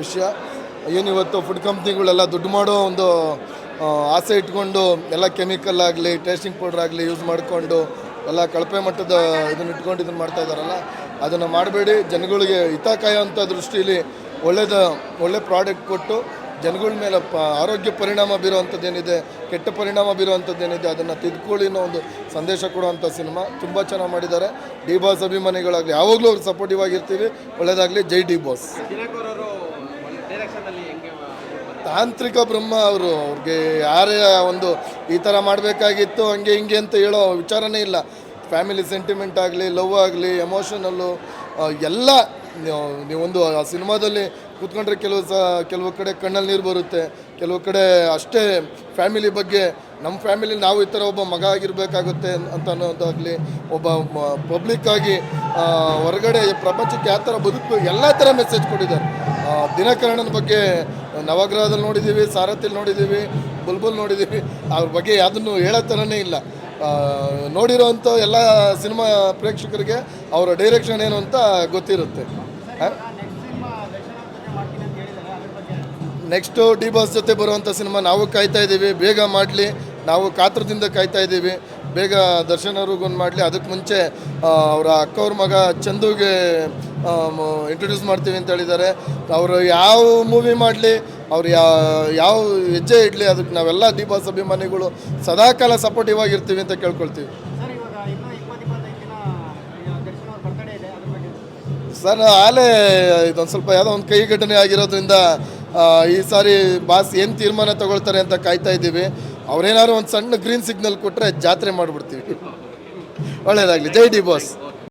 ವಿಷಯ. ಏನಿವತ್ತು ಫುಡ್ ಕಂಪ್ನಿಗಳೆಲ್ಲ ದುಡ್ಡು ಮಾಡೋ ಒಂದು ಆಸೆ ಇಟ್ಕೊಂಡು ಎಲ್ಲ ಕೆಮಿಕಲ್ ಆಗಲಿ ಟೇಸ್ಟಿಂಗ್ ಪೌಡರ್ ಆಗಲಿ ಯೂಸ್ ಮಾಡಿಕೊಂಡು ಎಲ್ಲ ಕಳಪೆ ಮಟ್ಟದ ಇದನ್ನ ಇಟ್ಕೊಂಡು ಇದನ್ನು ಮಾಡ್ತಾ ಇದ್ದಾರಲ್ಲ ಅದನ್ನು ಮಾಡಬೇಡಿ. ಜನಗಳಿಗೆ ಹಿತ ಕಾಯೋವಂಥ ದೃಷ್ಟಿಯಲ್ಲಿ ಒಳ್ಳೆಯದ ಒಳ್ಳೆ ಪ್ರಾಡಕ್ಟ್ ಕೊಟ್ಟು ಜನಗಳ ಮೇಲೆ ಪ, ಆರೋಗ್ಯ ಪರಿಣಾಮ ಬೀರುವಂಥದ್ದೇನಿದೆ ಕೆಟ್ಟ ಪರಿಣಾಮ ಬೀರುವಂಥದ್ದೇನಿದೆ ಅದನ್ನು ತಿದ್ಕೊಳ್ಳಿ ಅನ್ನೋ ಒಂದು ಸಂದೇಶ ಕೊಡುವಂಥ ಸಿನಿಮಾ. ತುಂಬ ಚೆನ್ನಾಗಿ ಮಾಡಿದ್ದಾರೆ. ಡಿ ಬಾಸ್ ಅಭಿಮಾನಿಗಳಾಗಲಿ, ಯಾವಾಗಲೂ ಅವ್ರಿಗೆ ಸಪೋರ್ಟಿವ್ ಆಗಿರ್ತೀವಿ. ಒಳ್ಳೆಯದಾಗಲಿ ಜೈ ಡಿ ಬಾಸ್ ದಿನಕರ್ ಅವರು ಡೈರೆಕ್ಷನಲ್ಲಿ ಹೆಂಗೆ ತಾಂತ್ರಿಕ ಬ್ರಹ್ಮ ಅವರು, ಅವ್ರಿಗೆ ಯಾರೇ ಒಂದು ಈ ಥರ ಮಾಡಬೇಕಾಗಿತ್ತು, ಹಂಗೆ ಹಿಂಗೆ ಅಂತ ಹೇಳೋ ವಿಚಾರನೇ ಇಲ್ಲ. ಫ್ಯಾಮಿಲಿ ಸೆಂಟಿಮೆಂಟ್ ಆಗಲಿ ಲವ್ ಆಗಲಿ ಎಮೋಷನಲ್ಲು ಎಲ್ಲ ನೀವು- ನೀವೊಂದು ಆ ಸಿನಿಮಾದಲ್ಲಿ ಕೂತ್ಕೊಂಡ್ರೆ ಕೆಲವು ಸ ಕೆಲವು ಕಡೆ ಕಣ್ಣಲ್ಲಿ ನೀರು ಬರುತ್ತೆ. ಕೆಲವು ಕಡೆ ಅಷ್ಟೇ ಫ್ಯಾಮಿಲಿ ಬಗ್ಗೆ ನಮ್ಮ ಫ್ಯಾಮಿಲಿ ನಾವು ಈ ಥರ ಒಬ್ಬ ಮಗ ಆಗಿರಬೇಕಾಗುತ್ತೆ ಅಂತ ಅನ್ನೋದಾಗಲಿ, ಒಬ್ಬ ಪಬ್ಲಿಕ್ಕಾಗಿ ಹೊರಗಡೆ ಪ್ರಪಂಚಕ್ಕೆ ಯಾವ ಥರ ಬದುಕು ಎಲ್ಲ ಥರ ಮೆಸೇಜ್ ಕೊಟ್ಟಿದ್ದಾರೆ. ದಿನಕರಣನ ಬಗ್ಗೆ ನವಗ್ರಹದಲ್ಲಿ ನೋಡಿದ್ದೀವಿ ಸಾರಥಿಲಿ ನೋಡಿದ್ದೀವಿ, ಬುಲ್ಬುಲ್ ನೋಡಿದ್ದೀವಿ. ಅವ್ರ ಬಗ್ಗೆ ಯಾವುದನ್ನು ಹೇಳೋ ಥರನೇ ಇಲ್ಲ ನೋಡಿರೋವಂಥ ಎಲ್ಲ ಸಿನಿಮಾ ಪ್ರೇಕ್ಷಕರಿಗೆ ಅವರ ಡೈರೆಕ್ಷನ್ ಏನು ಅಂತ ಗೊತ್ತಿರುತ್ತೆ. ನೆಕ್ಸ್ಟು ಡಿ ಬಾಸ್ ಜೊತೆ ಬರುವಂಥ ಸಿನಿಮಾ ನಾವು ಕಾಯ್ತಾ ಇದ್ದೀವಿ. ಬೇಗ ಮಾಡಲಿ. ನಾವು ಕಾತ್ರದಿಂದ ಕಾಯ್ತಾ ಇದ್ದೀವಿ. ಬೇಗ ದರ್ಶನ್ ಅವ್ರಿಗೊಂದು ಮಾಡಲಿ. ಅದಕ್ಕೆ ಮುಂಚೆ ಅವರ ಅಕ್ಕವ್ರ ಮಗ ಚಂದುಗೆ ಇಂಟ್ರೊಡ್ಯೂಸ್ ಮಾಡ್ತೀವಿ ಅಂತ ಹೇಳಿದ್ದಾರೆ. ಅವರು ಯಾವ ಮೂವಿ ಮಾಡಲಿ ಅವ್ರು ಯಾವ ಯಾವ ಹೆಜ್ಜೆ ಇಡಲಿ ಅದಕ್ಕೆ ನಾವೆಲ್ಲ ದೀಪಾಸ್ ಅಭಿಮಾನಿಗಳು ಸದಾಕಾಲ ಸಪೋರ್ಟಿವ್ ಆಗಿರ್ತೀವಿ ಅಂತ ಕೇಳ್ಕೊಳ್ತೀವಿ. ಸರ್ ಆಲೇ ಇದೊಂದು ಸ್ವಲ್ಪ ಯಾವುದೋ ಒಂದು ಕೈ ಘಟನೆ ಆಗಿರೋದ್ರಿಂದ ಈ ಸಾರಿ ಬಾಸ್ ಏನು ತೀರ್ಮಾನ ತಗೊಳ್ತಾರೆ ಅಂತ ಕಾಯ್ತಾ ಇದ್ದೀವಿ. ಅವ್ರೇನಾದ್ರು ಒಂದು ಸಣ್ಣ ಗ್ರೀನ್ ಸಿಗ್ನಲ್ ಕೊಟ್ಟರೆ ಜಾತ್ರೆ ಮಾಡಿಬಿಡ್ತೀವಿ. ಒಳ್ಳೇದಾಗಲಿ. ಜೈ ಡಿ ಬಾಸ್.